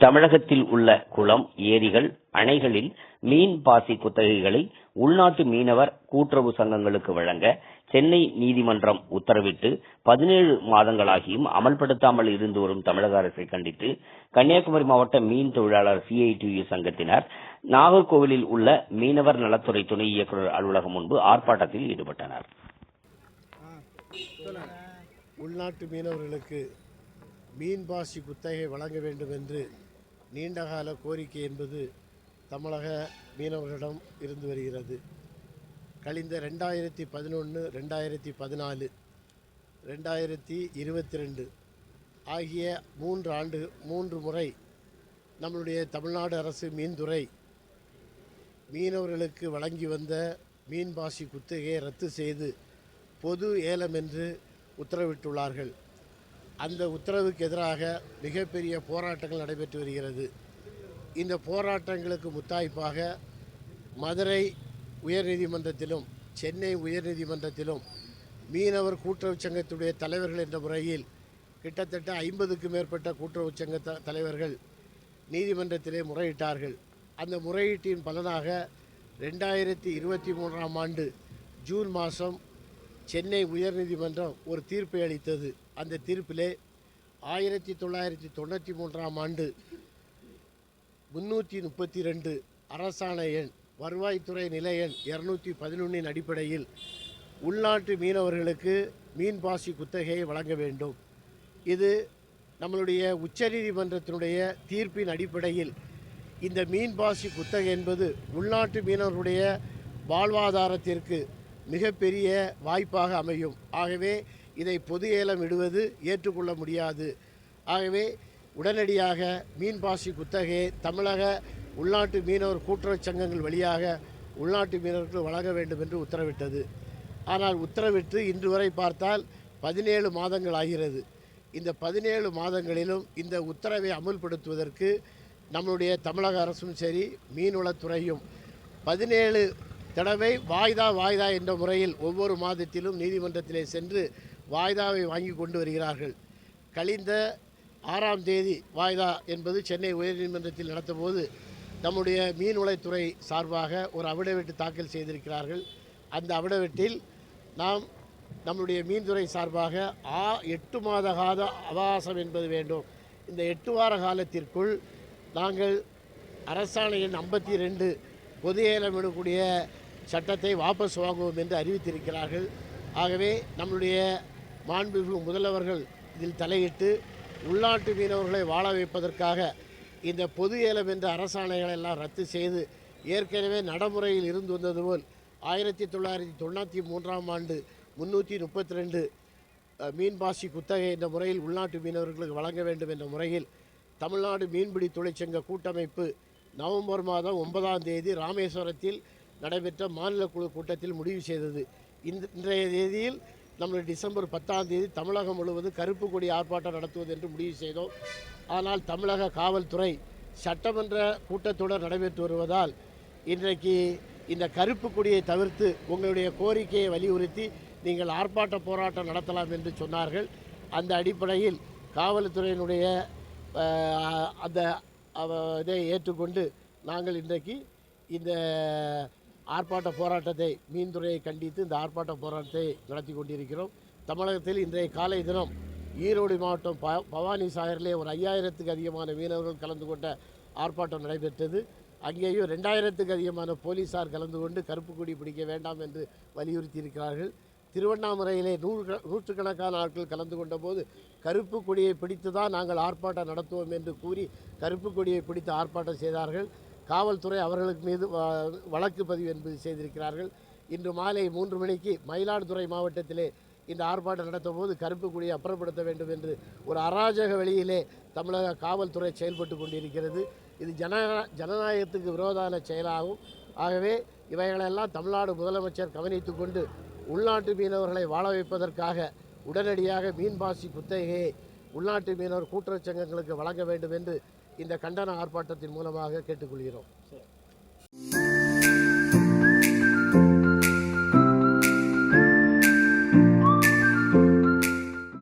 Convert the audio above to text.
தமிழகத்தில் உள்ள குளம் ஏரிகள் அணைகளில் மீன் பாசி குத்தகைகளை உள்நாட்டு மீனவர் கூட்டுறவு சங்கங்களுக்கு வழங்க சென்னை நீதிமன்றம் உத்தரவிட்டு பதினேழு மாதங்களாகியும் அமல்படுத்தாமல் இருந்து வரும் தமிழக அரசை கண்டித்து கன்னியாகுமரி மாவட்ட மீன் தொழிலாளர் சிஐடியு சங்கத்தினர் நாகர்கோவிலில் உள்ள மீனவர் நலத்துறை துணை இயக்குநர் அலுவலகம் முன்பு ஆர்ப்பாட்டத்தில் ஈடுபட்டனர். உள்நாட்டு மீனவர்களுக்கு மீன் பாசி குத்தகை வழங்க வேண்டும் என்று நீண்டகால கோரிக்கை என்பது தமிழக மீனவர்களிடம் இருந்து வருகிறது. கழிந்த ரெண்டாயிரத்தி பதினொன்று ரெண்டாயிரத்தி பதினாலு ரெண்டாயிரத்தி இருபத்தி ரெண்டு ஆகிய மூன்று ஆண்டு மூன்று முறை நம்மளுடைய தமிழ்நாடு அரசு மீன்துறை மீனவர்களுக்கு வழங்கி வந்த மீன்பாசி குத்தகையை ரத்து செய்து பொது ஏலம் என்று உத்தரவிட்டுள்ளார்கள். அந்த உத்தரவுக்கு எதிராக மிகப்பெரிய போராட்டங்கள் நடைபெற்று வருகிறது. இந்த போராட்டங்களுக்கு முத்தாய்ப்பாக மதுரை உயர்நீதிமன்றத்திலும் சென்னை உயர்நீதிமன்றத்திலும் மீனவர் கூட்டுறவுச் சங்கத்துடைய தலைவர்கள் என்ற முறையில் கிட்டத்தட்ட ஐம்பதுக்கு மேற்பட்ட கூட்டுறவு சங்க த தலைவர்கள் நீதிமன்றத்திலே முறையிட்டார்கள். அந்த முறையீட்டின் பலனாக ரெண்டாயிரத்தி இருபத்தி மூன்றாம் ஆண்டு ஜூன் மாதம் சென்னை உயர்நீதிமன்றம் ஒரு தீர்ப்பை அளித்தது. அந்த தீர்ப்பிலே ஆயிரத்தி தொள்ளாயிரத்தி தொண்ணூற்றி மூன்றாம் ஆண்டு முன்னூற்றி முப்பத்தி ரெண்டு அரசாணை எண் வருவாய்த்துறை நிலை எண் இரநூத்தி பதினொன்றின் அடிப்படையில் உள்நாட்டு மீனவர்களுக்கு மீன் பாசி குத்தகையை வழங்க வேண்டும். இது நம்மளுடைய உச்சநீதிமன்றத்தினுடைய தீர்ப்பின் அடிப்படையில் இந்த மீன் பாசி குத்தகை என்பது உள்நாட்டு மீனவர்களுடைய வாழ்வாதாரத்திற்கு மிகப்பெரிய வாய்ப்பாக அமையும். ஆகவே இதை பொது ஏலம் விடுவது ஏற்றுக்கொள்ள முடியாது. ஆகவே உடனடியாக மீன்பாசி குத்தகையை தமிழக உள்நாட்டு மீனவர் கூட்டுறவு சங்கங்கள் வழியாக உள்நாட்டு மீனவர்கள் வழங்க வேண்டும் என்று உத்தரவிட்டது. ஆனால் உத்தரவிட்டு இன்று வரை பார்த்தால் பதினேழு மாதங்கள் ஆகிறது. இந்த பதினேழு மாதங்களிலும் இந்த உத்தரவை அமுல்படுத்துவதற்கு நம்மளுடைய தமிழக அரசும் சரி மீன்வளத்துறையும் பதினேழு தடவை வாய்தா வாய்தா என்ற முறையில் ஒவ்வொரு மாதத்திலும் நீதிமன்றத்திலே சென்று வாய்தாவை வாங்கி கொண்டு வருகிறார்கள். கழிந்த ஆறாம் தேதி வாய்தா என்பது சென்னை உயர்நீதிமன்றத்தில் நடத்தபோது நம்முடைய மீன்வளத்துறை சார்பாக ஒரு அவிடவெட்டு தாக்கல் செய்திருக்கிறார்கள். அந்த அவிடவெட்டில் நாம் நம்முடைய மீன்துறை சார்பாக ஆ எட்டு மாத கால அவகாசம் என்பது வேண்டும். இந்த எட்டு வார காலத்திற்குள் நாங்கள் அரசாணை எண் ஐம்பத்தி ரெண்டு பொது ஏலம் சட்டத்தை வாபஸ் வாங்குவோம் என்று அறிவித்திருக்கிறார்கள். ஆகவே நம்முடைய மாண்புமிகு முதல்வர்கள் இதில் தலையிட்டு உள்நாட்டு மீனவர்களை வாழ வைப்பதற்காக இந்த பொது ஏலம் என்ற அரசாணைகளை எல்லாம் ரத்து செய்து ஏற்கனவே நடைமுறையில் இருந்து வந்தது போல் ஆயிரத்தி தொள்ளாயிரத்தி தொண்ணூற்றி மூன்றாம் ஆண்டு முன்னூற்றி முப்பத்தி ரெண்டு மீன்பாசி குத்தகை என்ற முறையில் உள்நாட்டு மீனவர்களுக்கு வழங்க வேண்டும் என்ற முறையில் தமிழ்நாடு மீன்பிடி தொழிற்சங்க கூட்டமைப்பு நவம்பர் மாதம் ஒன்பதாம் தேதி ராமேஸ்வரத்தில் நடைபெற்ற மாநில குழு கூட்டத்தில் முடிவு செய்தது. இன்றைய தேதியில் நம்மளுடைய டிசம்பர் பத்தாம் தேதி தமிழகம் முழுவதும் கருப்பு கொடி ஆர்ப்பாட்டம் நடத்துவது என்று முடிவு செய்தோம். ஆனால் தமிழக காவல்துறை சட்டமன்ற கூட்டத்தொடர் நடைபெற்று வருவதால் இன்றைக்கு இந்த கருப்பு கொடியை தவிர்த்து உங்களுடைய கோரிக்கையை வலியுறுத்தி நீங்கள் ஆர்ப்பாட்ட போராட்டம் நடத்தலாம் என்று சொன்னார்கள். அந்த அடிப்படையில் காவல்துறையினுடைய அந்த இதை ஏற்றுக்கொண்டு நாங்கள் இன்றைக்கு இந்த ஆர்ப்பாட்ட போராட்டத்தை மீன்துறையை கண்டித்து இந்த ஆர்ப்பாட்ட போராட்டத்தை நடத்தி கொண்டிருக்கிறோம். தமிழகத்தில் இன்றைய காலை தினம் ஈரோடு மாவட்டம் ப பவானி சாகரிலே ஒரு ஐயாயிரத்துக்கு அதிகமான மீனவர்கள் கலந்து கொண்ட ஆர்ப்பாட்டம் நடைபெற்றது. அங்கேயும் ரெண்டாயிரத்துக்கு அதிகமான போலீசார் கலந்து கொண்டு கருப்பு கொடி பிடிக்க வேண்டாம் என்று வலியுறுத்தி இருக்கிறார்கள் திருவண்ணாமலையிலே நூறு நூற்றுக்கணக்கான ஆட்கள் கலந்து கொண்டபோது கருப்பு கொடியை பிடித்து தான் நாங்கள் ஆர்ப்பாட்டம் நடத்துவோம் என்று கூறி கருப்பு கொடியை பிடித்து ஆர்ப்பாட்டம் செய்தார்கள். காவல்துறை அவர்களுக்கு மீது வ- வழக்கு பதிவு என்பது செய்திருக்கிறார்கள். இன்று மாலை மூன்று மணிக்கு மயிலாடுதுறை மாவட்டத்திலே இந்த ஆர்ப்பாட்டம் நடத்தும் போது கருப்பு குடியை அப்புறப்படுத்த வேண்டும் என்று ஒரு அராஜக வழியிலே தமிழக காவல்துறை செயல்பட்டு கொண்டிருக்கிறது. இது ஜன ஜனநாயகத்துக்கு விரோதான செயலாகும். ஆகவே இவைகளெல்லாம் தமிழ்நாடு முதலமைச்சர் கவனித்து கொண்டு உள்நாட்டு மீனவர்களை வாழ வைப்பதற்காக உடனடியாக மீன்பாசி குத்தகையை உள்நாட்டு மீனவர் கூட்டுறவு சங்கங்களுக்கு வழங்க வேண்டும் என்று இந்த கண்டன ஆர்ப்பாட்டத்தின் மூலமாக கேட்டுக்கொள்கிறோம்.